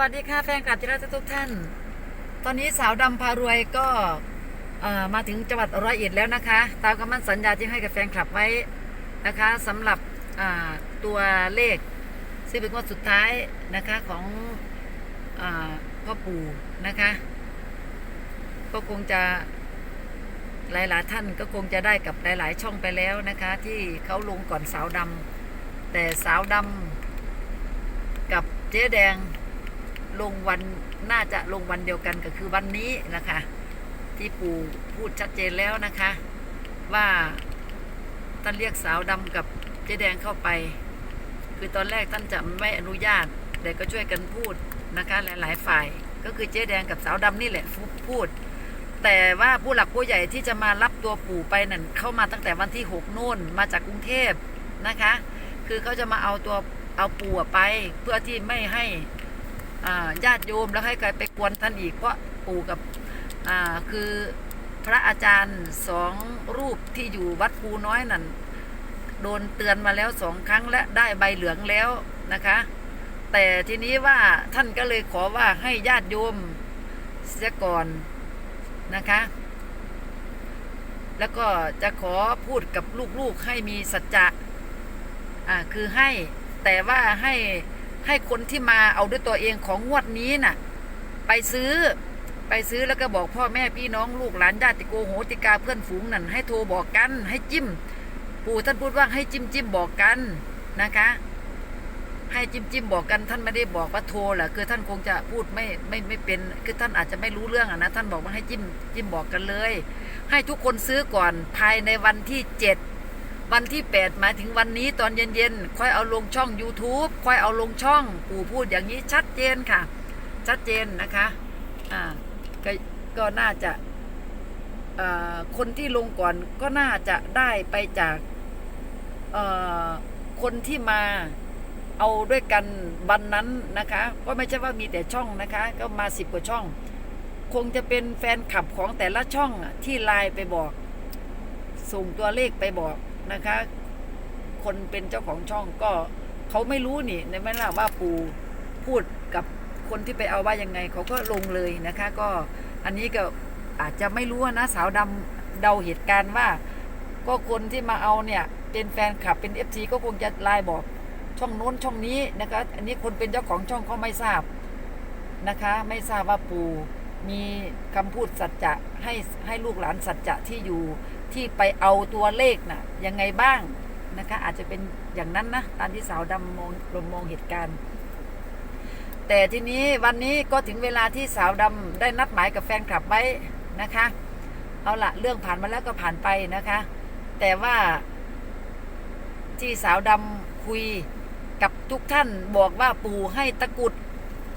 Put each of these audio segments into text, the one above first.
วัสดีค่ะแฟนคลับที่รักทุกท่าน ตอนนี้สาวดำพารวยก็มาถึงจังหวัดร้อยเอ็ดแล้วนะคะ ตามคำมั่นสัญญาที่ให้กับแฟนคลับไว้นะคะสำหรับตัวเลขซึ่งเป็นงวดสุดท้ายนะคะของอพ่อปู่นะคะ ก็คงจะหลายๆท่านก็คงจะได้กับหลาย ๆ ช่องไปแล้วนะคะ ที่เขาลงก่อนสาวดำแต่สาวดำกับเจ๊แดง ลงวันน่าจะลงวันเดียวกันก็คือวันนี้นะคะ ที่ปู่พูดชัดเจนแล้วนะคะ ว่าท่านเรียกสาวดำกับเจ๊แดงเข้าไป คือตอนแรกท่านจะไม่อนุญาตแต่ก็ช่วยกันพูดนะคะหลาย ๆ ฝ่ายก็คือเจ๊แดงกับสาวดำนี่แหละพูด แต่ว่าผู้หลักผู้ใหญ่ที่จะมารับตัวปู่ไปนั่นเข้ามาตั้งแต่วันที่หกนู่นมาจากกรุงเทพนะคะ คือเขาจะมาเอาตัวเอาปู่ไป เพื่อที่ไม่ให้ ญาติโยมแล้วให้ใครไปกวนท่านอีกเพราะปู่กับคือพระอาจารย์สองรูปที่อยู่วัดปูน้อยนั่นโดนเตือนมาแล้วสองครั้งและได้ใบเหลืองแล้วนะคะ แต่ทีนี้ว่าท่านก็เลยขอว่าให้ญาติโยมเสียก่อนนะคะ แล้วก็จะขอพูดกับลูกๆให้มีสัจจะอ่าคือให้แต่ว่าให้ ให้คนที่มาเอาด้วยตัวเองของงวดนี้น่ะ ไปซื้อไปซื้อแล้วก็บอกพ่อแม่พี่น้องลูกหลานญาติโกโหติกาเพื่อนฝูงนั่นให้โทรบอกกันให้จิ้ม ปู่ท่านพูดว่าให้จิ้มจิ้มบอกกันนะคะ ให้จิ้มจิ้มบอกกันท่านไม่ได้บอกว่าโทรแหละคือท่านคงจะพูดไม่ไม่ไม่เป็นคือท่านอาจจะไม่รู้เรื่องอะนะท่านบอกว่าให้จิ้มจิ้มบอกกันเลย ให้ทุกคนซื้อก่อนภายในวันที่เจ็ด วันที่แปดหมายถึงวันนี้ตอนเย็นๆ ค่อยเอาลงช่อง YouTube ค่อยเอาลงช่องปู่พูดอย่างนี้ชัดเจนค่ะ ชัดเจนนะคะอ่าก็ก็น่าจะคนที่ลงก่อนก็น่าจะได้ไปจากคนที่มาเอาด้วยกันวันนั้นนะคะ ก็ไม่ใช่ว่ามีแต่ช่องนะคะ ก็มาสิบกว่าช่อง คงจะเป็นแฟนคลับของแต่ละช่องที่ไลน์ไปบอก ส่งตัวเลขไปบอก นะคะ คนเป็นเจ้าของช่องก็เขาไม่รู้นี่ในไม่ล่ะว่าปูพูดกับคนที่ไปเอาว่ายังไงเขาก็ลงเลยนะคะ ก็อันนี้ก็อาจจะไม่รู้นะสาวดำเดาเหตุการณ์ว่า ก็คนที่มาเอาเนี่ยเป็นแฟนคลับเป็นเอฟซีก็คงจะไลน์บอกช่องโน้นช่องนี้นะคะ อันนี้คนเป็นเจ้าของช่องเขาไม่ทราบนะคะ ไม่ทราบว่าปู มีคำพูดสัจจะให้ให้ลูกหลานสัจจะที่อยู่ที่ไปเอาตัวเลขน่ะยังไงบ้างนะคะ อาจจะเป็นอย่างนั้นนะตามที่สาวดำมองลมมองเหตุการณ์ แต่ทีนี้วันนี้ก็ถึงเวลาที่สาวดำได้นัดหมายกับแฟนคลับไว้นะคะ เอาละเรื่องผ่านมาแล้วก็ผ่านไปนะคะ แต่ว่าที่สาวดำคุยกับทุกท่านบอกว่าปู่ให้ตะกุด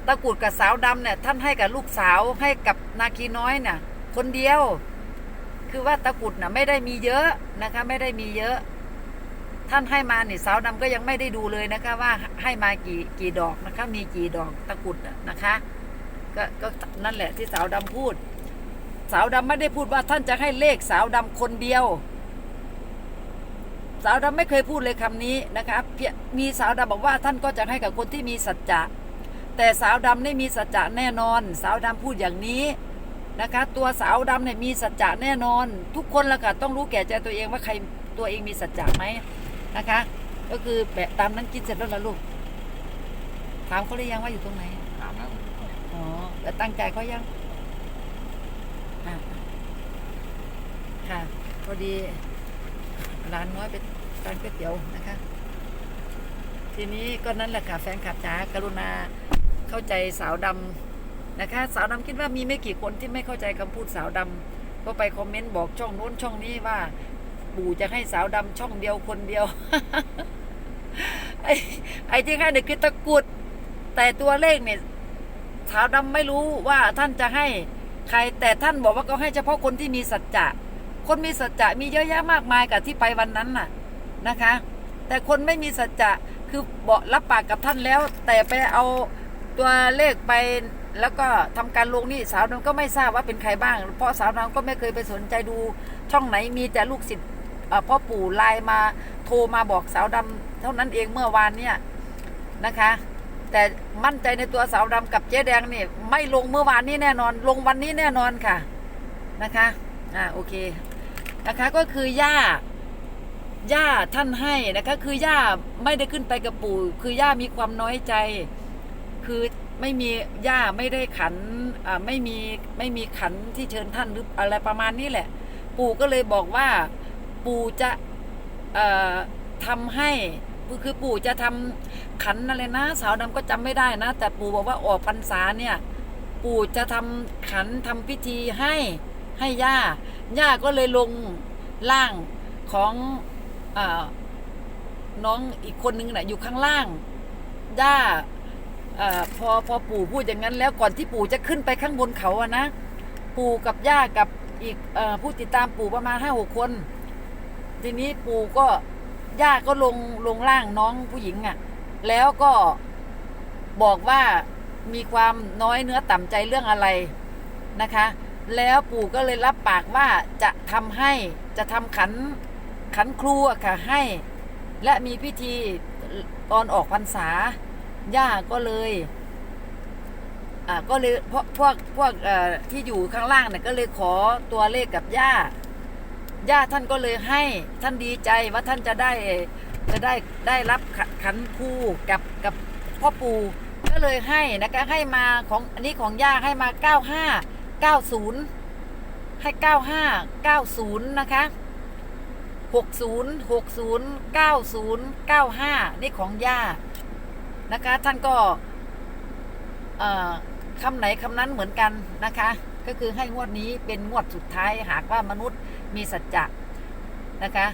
ตะกุดกับสาวดำเนี่ยท่านให้กับลูกสาวให้กับนาคีน้อยเนี่ยคนเดียว คือว่าตะกุดน่ะไม่ได้มีเยอะนะคะ ไม่ได้มีเยอะ ท่านให้มาเนี่ยสาวดำก็ยังไม่ได้ดูเลยนะคะ ว่าให้มากี่กี่ดอกนะคะ มีกี่ดอกตะกุดนะคะก็ก็นั่นแหละที่สาวดำพูด สาวดำไม่ได้พูดว่าท่านจะให้เลขสาวดำคนเดียว สาวดำไม่เคยพูดเลยคำนี้นะคะมีสาวดำบอกว่าท่านก็จะให้กับคนที่มีสัจจะ แต่สาวดำไม่มีสัจจะแน่นอน สาวดำพูดอย่างนี้นะคะ ตัวสาวดำเนี่ยมีสัจจะแน่นอน ทุกคนละค่ะต้องรู้แก่ใจตัวเองว่าใครตัวเองมีสัจจะไหมนะคะ ก็คือแบบตามนั้นกินเสร็จแล้วล่ะลูกถามเขาหรือยังว่าอยู่ตรงไหนถามแล้วอ๋อแล้วตั้งใจเขายังอะค่ะพอดีร้านน้อยไปร้านก๋วยเตี๋ยวนะคะ ทีนี้ก็นั่นแหละค่ะแฟนคลับจ๋ากรุณา เข้าใจสาวดำนะคะ สาวดำคิดว่ามีไม่กี่คนที่ไม่เข้าใจคำพูดสาวดำก็ไปคอมเมนต์บอกช่องโน้นช่องนี้ว่าปู่จะให้สาวดำช่องเดียวคนเดียว ไอ้ไอ้ที่ให้เนี่ยคือตะกุด แต่ตัวเลขเนี่ยสาวดำไม่รู้ว่าท่านจะให้ใครแต่ท่านบอกว่าก็ให้เฉพาะคนที่มีสัจจะ คนมีสัจจะมีเยอะแยะมากมายกับที่ไปวันนั้นน่ะนะคะ แต่คนไม่มีสัจจะคือบอกรับปากกับท่านแล้ว แต่ไปเอา ตัวเลขไปแล้วก็ทำการลงนี่สาวดำก็ไม่ทราบว่าเป็นใครบ้าง เพราะสาวดำก็ไม่เคยไปสนใจดูช่องไหนมีแต่ลูกศิษย์พ่อปู่ไลน์มาโทรมาบอกสาวดำเท่านั้นเองเมื่อวานเนี่ยนะคะ แต่มั่นใจในตัวสาวดำกับเจ๊แดงนี่ไม่ลงเมื่อวานนี้แน่นอน ลงวันนี้แน่นอนค่ะนะคะอ่าโอเคนะคะก็คือย่าย่าท่านให้นะคะคือย่าไม่ได้ขึ้นไปกับปู่ คือย่ามีความน้อยใจ คือไม่มีย่าไม่ได้ขันไม่มีไม่มีขันที่เชิญท่านหรืออะไรประมาณนี้แหละ ปู่ก็เลยบอกว่าปู่จะเอ่อทำให้คือปู่จะทำขันอะไรนะ สาวดำก็จำไม่ได้นะ แต่ปู่บอกว่าออกพรรษาเนี่ย ปู่จะทำขันทำพิธีให้ให้ย่าย่าก็เลยลงล่างของอน้องอีกคนนึงน่ะอยู่ข้างล่างย่า อพอพอปู่พูดอย่างนั้นแล้วก่อนที่ปู่จะขึ้นไปข้างบนเขาอะนะปู่กับย่ากับอีกอผู้ติดตามปู่ประมาณห้าหกคน ทีนี้ปู่ก็ย่าก็ลงลงล่างน้องผู้หญิงอะ่ะ แล้วก็บอกว่ามีความน้อยเนื้อต่ำใจเรื่องอะไรนะคะ แล้วปู่ก็เลยรับปากว่าจะทำให้จะทำขันขันครูอะค่ะให้ และมีพิธีตอนออกพรรษา ย่าก็เลย อ่าก็เลยพวกพวกพวกเอ่อที่อยู่ข้างล่างเนี่ยก็เลยขอตัวเลขกับย่าย่าท่านก็เลยให้ท่านดีใจว่าท่านจะได้จะได้ได้รับขขันครูกับกับพ่อปู่ก็เลยให้นะคะให้มาของอันนี้ของย่าให้มา95 90ให้95 90นะคะ60 60 90 95นี่ของย่า นะคะ ท่านก็คำไหนคำนั้นเหมือนกันนะคะ ก็คือให้งวดนี้เป็นงวดสุดท้ายหากว่ามนุษย์มีสัจจะนะคะ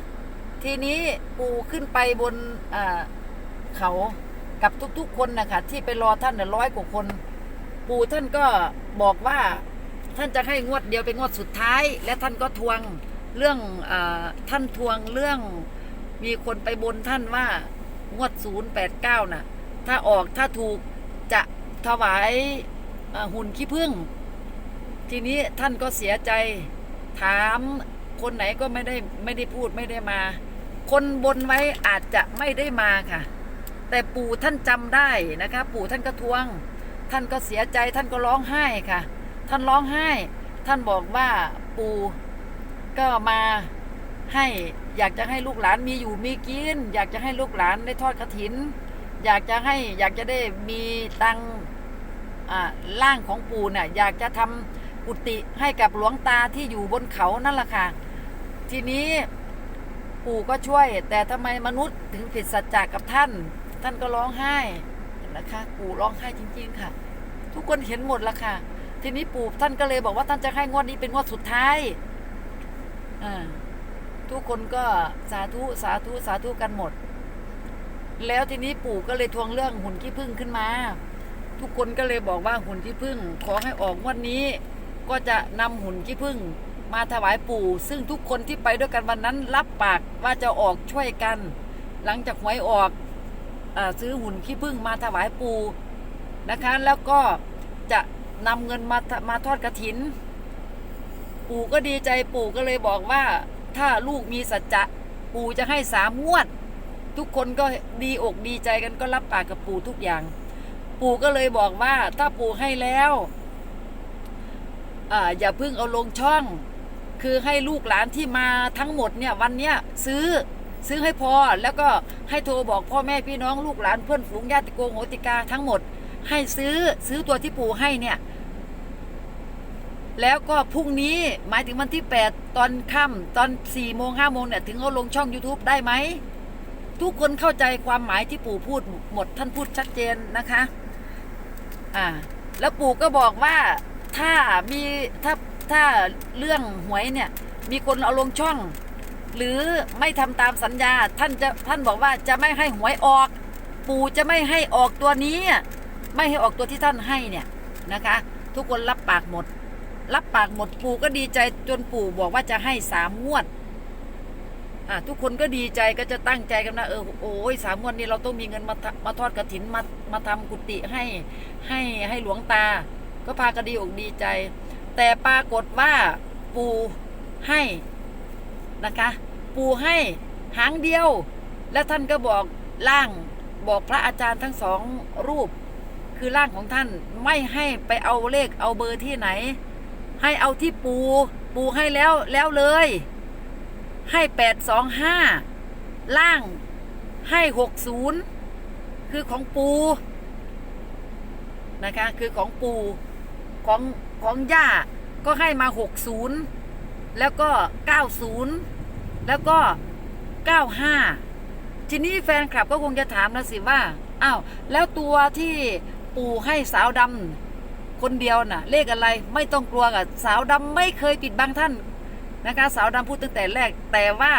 ทีนี้ปูขึ้นไปบนเขากับทุกๆคนนะคะที่ไปรอท่านร้อยกว่าคน ปูท่านก็บอกว่าท่านจะให้งวดเดียวเป็นงวดสุดท้าย และท่านก็ทวงเรื่องอท่านทวงเรื่องมีคนไปบนท่านว่างวดศูนย์แปดเก้าน่ะ ถ้าออกถ้าถูกจะถวายหุ่นขี้ผึ้งทีนี้ท่านก็เสียใจถามคนไหนก็ไม่ได้ไม่ได้พูดไม่ได้มา คนบนไว้อาจจะไม่ได้มาค่ะ แต่ปู่ท่านจำได้นะคะ ปู่ท่านก็ทวง ท่านก็เสียใจท่านก็ร้องไห้ค่ะ ท่านร้องไห้ ท่านบอกว่าปู่ก็มาให้อยากจะให้ลูกหลานมีอยู่มีกิน อยากจะให้ลูกหลานได้ทอดกระถิน อยากจะให้อยากจะได้มีตังอ่าร่างของปู่เนี่ยอยากจะทำกุฏิให้กับหลวงตาที่อยู่บนเขานั่นแหละค่ะ ทีนี้ปู่ก็ช่วย แต่ทำไมมนุษย์ถึงผิดสัจจะกับท่าน ท่านก็ร้องไห้นะคะปู่ร้องไห้จริง ๆ ค่ะ ทุกคนเห็นหมดละค่ะ ทีนี้ปู่ท่านก็เลยบอกว่าท่านจะให้งวดนี้เป็นงวดสุดท้ายอ่าทุกคนก็สาธุสาธุสาธุกันหมด แล้วทีนี้ปู่ก็เลยทวงเรื่องหุ่นขี้ผึ้งขึ้นมา ทุกคนก็เลยบอกว่าหุ่นขี้ผึ้งขอให้ออกวันนี้ ก็จะนำหุ่นขี้ผึ้งมาถวายปู่ ซึ่งทุกคนที่ไปด้วยกันวันนั้นรับปากว่าจะออกช่วยกัน หลังจากหวยออกอซื้อหุ่นขี้ผึ้งมาถวายปู่นะคะ แล้วก็จะนำเงินมามาทอดกระถิน ปู่ก็ดีใจปู่ก็เลยบอกว่าถ้าลูกมีสัจจะปู่จะให้สามงวด ทุกคนก็ดีอกดีใจกันก็รับปากกับปู่ทุกอย่าง ปู่ก็เลยบอกว่า ถ้าปู่ให้แล้วอาอย่าเพิ่งเอาลงช่อง คือให้ลูกหลานที่มาทั้งหมดเนี่ยวันเนี้ยซื้อซื้อให้พอแล้วก็ให้โทรบอกพ่อแม่พี่น้องลูกหลานเพื่อนฝูงญาติโกโหติกาทั้งหมด ให้ซื้อซื้อตัวที่ปู่ให้เนี่ย แล้วก็พรุ่งนี้หมายถึงวันที่ 8 ตอนค่ำตอน4โมง5โมงเนี่ยถึงเอาลงช่อง YouTube ได้ไหม ทุกคนเข้าใจความหมายที่ปู่พูดหมดท่านพูดชัดเจนนะคะ อ่า แล้วปู่ก็บอกว่าถ้ามีถ้าถ้าเรื่องหวยเนี่ย มีคนเอาลงช่อง หรือไม่ทำตามสัญญาท่านจะท่านบอกว่าจะไม่ให้หวยออก ปู่จะไม่ให้ออกตัวนี้ ไม่ให้ออกตัวที่ท่านให้เนี่ยนะคะ ทุกคนรับปากหมด รับปากหมดปู่ก็ดีใจจนปู่บอกว่าจะให้สามงวด อะทุกคนก็ดีใจก็จะตั้งใจกันนะเออโอ้ยสามวดนี้เราต้องมีเงินมาทำมาทอดกระถินมามาทำกุฏิให้ให้ให้หลวงตา ก็พากันดีอกดีใจ แต่ปรากฏว่าปูให้นะคะ ปูให้หางเดียว และท่านก็บอกล่างบอกพระอาจารย์ทั้งสองรูป คือร่างของท่านไม่ให้ไปเอาเลขเอาเบอร์ที่ไหน ให้เอาที่ปู ปูให้แล้วแล้วเลย ให้แปดสองห้าล่างให้หกศูนย์คือของปูนะคะ คือของปูของของย่าก็ให้มาหกศูนย์แล้วก็เก้าศูนย์แล้วก็เก้าห้าทีนี้แฟนคลับก็คงจะถามแล้วสิว่าอ้าวแล้วตัวที่ปู่ให้สาวดำคนเดียวน่ะ เลขอะไรไม่ต้องกลัวกับสาวดำไม่เคยปิดบังท่าน นะคะ สาวดำพูดตั้งแต่แรก แต่ว่า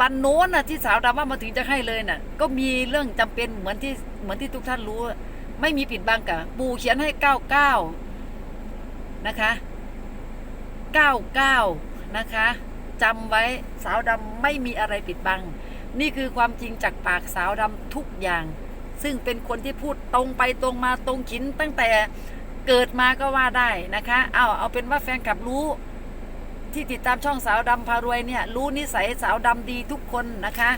วันโน้นน่ะที่สาวดำว่ามาถึงจะให้เลยน่ะ ก็มีเรื่องจำเป็นเหมือนที่เหมือนที่ทุกท่านรู้ ไม่มีปิดบังกับปู่เขียนให้เก้าเก้านะคะเก้าเก้านะคะจำไว้สาวดำไม่มีอะไรปิดบัง นี่คือความจริงจากปากสาวดำทุกอย่าง ซึ่งเป็นคนที่พูดตรงไปตรงมาตรงขินตั้งแต่ เกิดมาก็ว่าได้นะคะเอาเอาเป็นว่าแฟนคลับรู้ ที่ติดตามช่องสาวดำพารวยเนี่ย รู้นิสัยสาวดำดีทุกคนนะคะ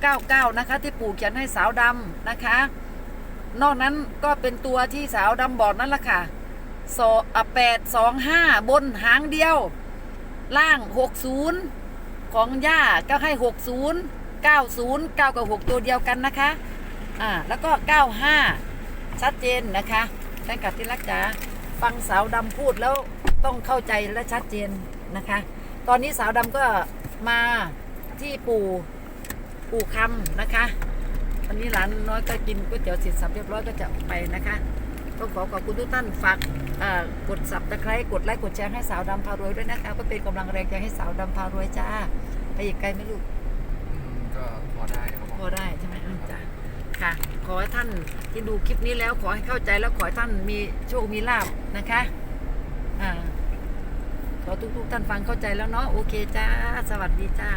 99 นะคะ ที่ปู่เขียนให้สาวดำนะคะ นอกนั้นก็เป็นตัวที่สาวดำบอกนั่นแหละค่ะโซแปดสองห้าบนหางเดียว ล่าง60ของย่าก็ให้60 90 9กับ6ตัวเดียวกันนะคะ อ่า แล้วก็95ชัดเจนนะคะ แฟนคลับที่รักจ๋าฟังสาวดำพูดแล้วต้องเข้าใจและชัดเจนนะคะ ตอนนี้สาวดำก็มาที่ปู่ปู่คำนะคะวันนี้หลานน้อยก็กินก๋วยเตี๋ยวเสร็จสับเรียบร้อยก็จะออกไปนะคะต้องขอขอบคุณทุกท่านฝากเอ่อกดสับตะไคร้กดไลค์กดแชร์ให้สาวดำพารวยด้วยนะคะก็เป็นกำลังแรงใจให้สาวดำพารวยจ้าไปอีกไกลไหม่ลูกอืมก็พอได้ครับผพมอได้ ค่ะ ขอให้ท่านที่ดูคลิปนี้แล้วขอให้เข้าใจแล้วขอให้ท่านมีโชคมีลาบนะคะอ่าขอทุกๆท่านฟังเข้าใจแล้วเนาะโอเคจ้า สวัสดีจ้า